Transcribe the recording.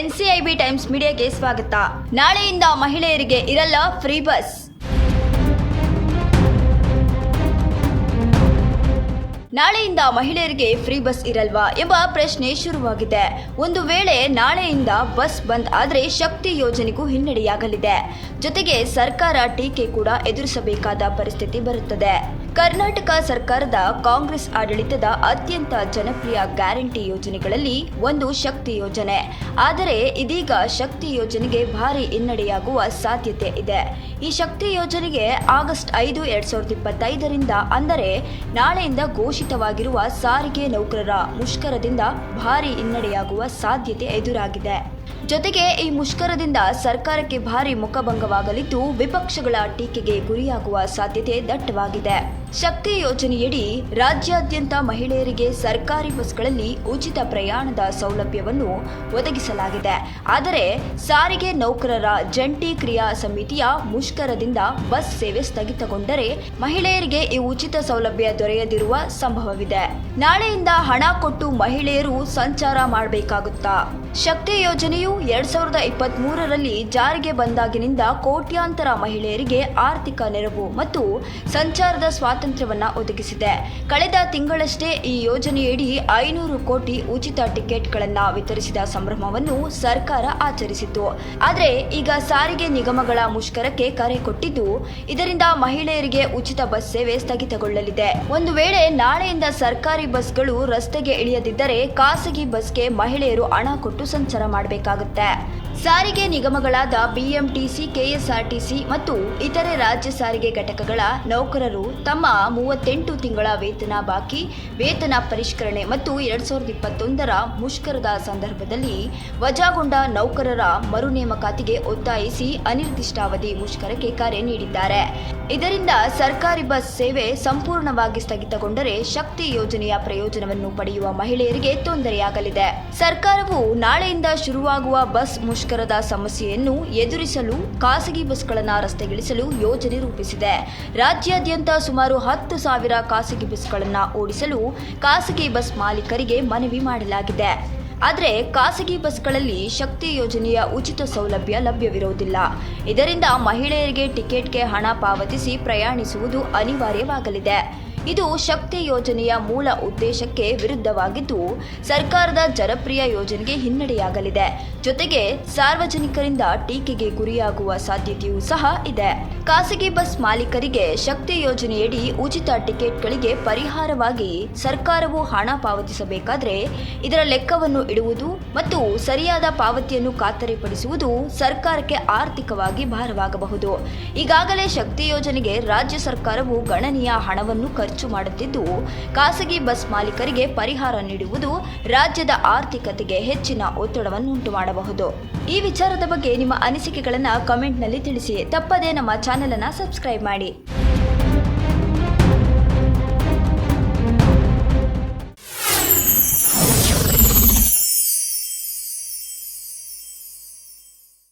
NCIB times ಮೀಡಿಯಾಗೆ ಸ್ವಾಗತ. ನಾಳೆಯಿಂದ ಮಹಿಳೆಯರಿಗೆ ಇರಲ್ಲ ಫ್ರೀ ಬಸ್. ನಾಳೆಯಿಂದ ಮಹಿಳೆಯರಿಗೆ ಫ್ರೀ ಬಸ್ ಇರಲ್ವಾ ಎಂಬ ಪ್ರಶ್ನೆ ಶುರುವಾಗಿದೆ. ಒಂದು ವೇಳೆ ನಾಳೆಯಿಂದ ಬಸ್ ಬಂದ್ ಆದರೆ ಶಕ್ತಿ ಯೋಜನೆಗೂ ಹಿನ್ನಡೆಯಾಗಲಿದೆ. ಜೊತೆಗೆ ಸರ್ಕಾರ ಟೀಕೆ ಕೂಡ ಎದುರಿಸಬೇಕಾದ ಪರಿಸ್ಥಿತಿ ಬರುತ್ತದೆ. ಕರ್ನಾಟಕ ಸರ್ಕಾರದ ಕಾಂಗ್ರೆಸ್ ಆಡಳಿತದ ಅತ್ಯಂತ ಜನಪ್ರಿಯ ಗ್ಯಾರಂಟಿ ಯೋಜನೆಗಳಲ್ಲಿ ಒಂದು ಶಕ್ತಿ ಯೋಜನೆ. ಆದರೆ ಇದೀಗ ಶಕ್ತಿ ಯೋಜನೆಗೆ ಭಾರಿ ಹಿನ್ನಡೆಯಾಗುವ ಸಾಧ್ಯತೆ ಇದೆ. ಈ ಶಕ್ತಿ ಯೋಜನೆಗೆ ಆಗಸ್ಟ್ ಐದು, ಎರಡ್ ಸಾವಿರದ ಇಪ್ಪತ್ತೈದರಿಂದ ಅಂದರೆ ನಾಳೆಯಿಂದ ಘೋಷಿತವಾಗಿರುವ ಸಾರಿಗೆ ನೌಕರರ ಮುಷ್ಕರದಿಂದ ಭಾರೀ ಹಿನ್ನಡೆಯಾಗುವ ಸಾಧ್ಯತೆ ಎದುರಾಗಿದೆ. ಜೊತೆಗೆ ಈ ಮುಷ್ಕರದಿಂದ ಸರ್ಕಾರಕ್ಕೆ ಭಾರಿ ಮುಖಭಂಗವಾಗಲಿದ್ದು ವಿಪಕ್ಷಗಳ ಟೀಕೆಗೆ ಗುರಿಯಾಗುವ ಸಾಧ್ಯತೆ ದಟ್ಟವಾಗಿದೆ. ಶಕ್ತಿ ಯೋಜನೆಯಡಿ ರಾಜ್ಯಾದ್ಯಂತ ಮಹಿಳೆಯರಿಗೆ ಸರ್ಕಾರಿ ಬಸ್ಗಳಲ್ಲಿ ಉಚಿತ ಪ್ರಯಾಣದ ಸೌಲಭ್ಯವನ್ನು ಒದಗಿಸಲಾಗಿದೆ. ಆದರೆ ಸಾರಿಗೆ ನೌಕರರ ಜಂಟಿ ಕ್ರಿಯಾ ಸಮಿತಿಯ ಮುಷ್ಕರದಿಂದ ಬಸ್ ಸೇವೆ ಸ್ಥಗಿತಗೊಂಡರೆ ಮಹಿಳೆಯರಿಗೆ ಈ ಉಚಿತ ಸೌಲಭ್ಯ ದೊರೆಯದಿರುವ ಸಂಭವವಿದೆ. ನಾಳೆಯಿಂದ ಹಣ ಕೊಟ್ಟು ಮಹಿಳೆಯರು ಸಂಚಾರ ಮಾಡಬೇಕಾಗುತ್ತಾ? ಶಕ್ತಿ ಯೋಜನೆಯು ಎರಡ್ ಸಾವಿರದ ಇಪ್ಪತ್ತ್ ಮೂರರಲ್ಲಿ ಜಾರಿಗೆ ಬಂದಾಗಿನಿಂದ ಕೋಟ್ಯಾಂತರ ಮಹಿಳೆಯರಿಗೆ ಆರ್ಥಿಕ ನೆರವು ಮತ್ತು ಸಂಚಾರದ ಸ್ವಾತಂತ್ರ್ಯವನ್ನು ಒದಗಿಸಿದೆ. ಕಳೆದ ತಿಂಗಳಷ್ಟೇ ಈ ಯೋಜನೆಯಡಿ ಐನೂರು ಕೋಟಿ ಉಚಿತ ಟಿಕೆಟ್ಗಳನ್ನು ವಿತರಿಸಿದ ಸಂಭ್ರಮವನ್ನು ಸರ್ಕಾರ ಆಚರಿಸಿತು ಆದರೆ ಈಗ ಸಾರಿಗೆ ನಿಗಮಗಳ ಮುಷ್ಕರಕ್ಕೆ ಕರೆ ಕೊಟ್ಟಿದ್ದು, ಇದರಿಂದ ಮಹಿಳೆಯರಿಗೆ ಉಚಿತ ಬಸ್ ಸೇವೆ ಸ್ಥಗಿತಗೊಳ್ಳಲಿದೆ. ಒಂದು ವೇಳೆ ನಾಳೆಯಿಂದ ಸರ್ಕಾರಿ ಬಸ್ಗಳು ರಸ್ತೆಗೆ ಇಳಿಯದಿದ್ದರೆ ಖಾಸಗಿ ಬಸ್ಗೆ ಮಹಿಳೆಯರು ಹಣ ಕೊಟ್ಟು ಸಂಚಾರ ಮಾಡಬೇಕಾಗುತ್ತೆ ಸಾರಿಗೆ ನಿಗಮಗಳಾದ ಬಿಎಂಟಿಸಿ, ಕೆಎಸ್ಆರ್ಟಿಸಿ ಮತ್ತು ಇತರೆ ರಾಜ್ಯ ಸಾರಿಗೆ ಘಟಕಗಳ ನೌಕರರು ತಮ್ಮ ಮೂವತ್ತೆಂಟು ತಿಂಗಳ ವೇತನ ಬಾಕಿ, ವೇತನ ಪರಿಷ್ಕರಣೆ ಮತ್ತು ಎರಡ್ ಸಾವಿರದ ಇಪ್ಪತ್ತೊಂದರ ಮುಷ್ಕರದ ಸಂದರ್ಭದಲ್ಲಿ ವಜಾಗೊಂಡ ನೌಕರರ ಮರು ನೇಮಕಾತಿಗೆ ಒತ್ತಾಯಿಸಿ ಅನಿರ್ದಿಷ್ಟಾವಧಿ ಮುಷ್ಕರಕ್ಕೆ ಕರೆ ನೀಡಿದ್ದಾರೆ. ಇದರಿಂದ ಸರ್ಕಾರಿ ಬಸ್ ಸೇವೆ ಸಂಪೂರ್ಣವಾಗಿ ಸ್ಥಗಿತಗೊಂಡರೆ ಶಕ್ತಿ ಯೋಜನೆಯ ಪ್ರಯೋಜನವನ್ನು ಪಡೆಯುವ ಮಹಿಳೆಯರಿಗೆ ತೊಂದರೆಯಾಗಲಿದೆ. ಸರ್ಕಾರವು ನಾಳೆಯಿಂದ ಶುರುವಾಗುವ ಬಸ್ ಮುಷ್ಕರದ ಸಮಸ್ಯೆಯನ್ನು ಎದುರಿಸಲು ಖಾಸಗಿ ಬಸ್ಗಳನ್ನು ರಸ್ತೆಗಿಳಿಸಲು ಯೋಜನೆ ರೂಪಿಸಿದೆ. ರಾಜ್ಯಾದ್ಯಂತ ಸುಮಾರು ಹತ್ತು ಸಾವಿರ ಖಾಸಗಿ ಬಸ್ಗಳನ್ನು ಓಡಿಸಲು ಖಾಸಗಿ ಬಸ್ ಮಾಲೀಕರಿಗೆ ಮನವಿ ಮಾಡಲಾಗಿದೆ. ಆದರೆ ಖಾಸಗಿ ಬಸ್ಗಳಲ್ಲಿ ಶಕ್ತಿ ಯೋಜನೆಯ ಉಚಿತ ಸೌಲಭ್ಯ ಲಭ್ಯವಿರುವುದಿಲ್ಲ. ಇದರಿಂದ ಮಹಿಳೆಯರಿಗೆ ಟಿಕೆಟ್ಗೆ ಹಣ ಪಾವತಿಸಿ ಪ್ರಯಾಣಿಸುವುದು ಅನಿವಾರ್ಯವಾಗಲಿದೆ. ಇದು ಶಕ್ತಿ ಯೋಜನೆಯ ಮೂಲ ಉದ್ದೇಶಕ್ಕೆ ವಿರುದ್ಧವಾಗಿದ್ದು, ಸರ್ಕಾರದ ಜನಪ್ರಿಯ ಯೋಜನೆಗೆ ಹಿನ್ನಡೆಯಾಗಲಿದೆ. ಜೊತೆಗೆ ಸಾರ್ವಜನಿಕರಿಂದ ಟೀಕೆಗೆ ಗುರಿಯಾಗುವ ಸಾಧ್ಯತೆಯೂ ಸಹ ಇದೆ. ಖಾಸಗಿ ಬಸ್ ಮಾಲೀಕರಿಗೆ ಶಕ್ತಿ ಯೋಜನೆಯಡಿ ಉಚಿತ ಟಿಕೆಟ್ಗಳಿಗೆ ಪರಿಹಾರವಾಗಿ ಸರ್ಕಾರವು ಹಣ ಪಾವತಿಸಬೇಕಾದರೆ, ಇದರ ಲೆಕ್ಕವನ್ನು ಇಡುವುದು ಮತ್ತು ಸರಿಯಾದ ಪಾವತಿಯನ್ನು ಖಾತರಿಪಡಿಸುವುದು ಸರ್ಕಾರಕ್ಕೆ ಆರ್ಥಿಕವಾಗಿ ಭಾರವಾಗಬಹುದು. ಈಗಾಗಲೇ ಶಕ್ತಿ ಯೋಜನೆಗೆ ರಾಜ್ಯ ಸರ್ಕಾರವು ಗಣನೀಯ ಹಣವನ್ನು ಖರ್ಚು ಮಾಡುತ್ತಿದ್ದು, ಖಾಸಗಿ ಬಸ್ ಮಾಲೀಕರಿಗೆ ಪರಿಹಾರ ನೀಡುವುದು ರಾಜ್ಯದ ಆರ್ಥಿಕತೆಗೆ ಹೆಚ್ಚಿನ ಒತ್ತಡವನ್ನುಂಟು ಮಾಡಬಹುದು ಈ ವಿಚಾರದ ಬಗ್ಗೆ ನಿಮ್ಮ ಅನಿಸಿಕೆಗಳನ್ನು ಕಮೆಂಟ್ನಲ್ಲಿ ತಿಳಿಸಿ. ತಪ್ಪದೇ ನಮ್ಮ ಚಾನೆಲ್ ಅನ್ನು ಸಬ್ಸ್ಕ್ರೈಬ್ ಮಾಡಿ.